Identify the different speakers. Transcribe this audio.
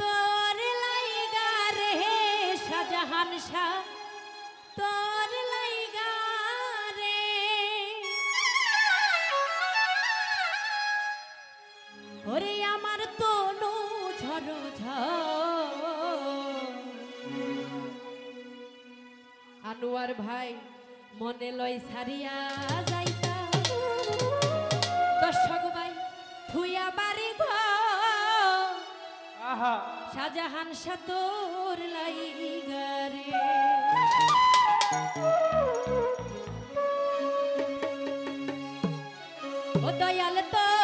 Speaker 1: তোর লাইগা রে শাহজাহান শাহ, তোর লাইগা রে। ওরে আমার তনু ঝরো। আনোয়ার ভাই মনে লয় সারিয়া যাইতা। দর্শক ভাই, থুইয়া বাড়ি ঘর শাহজাহান সাতর লাইগারে। ও দয়াল তো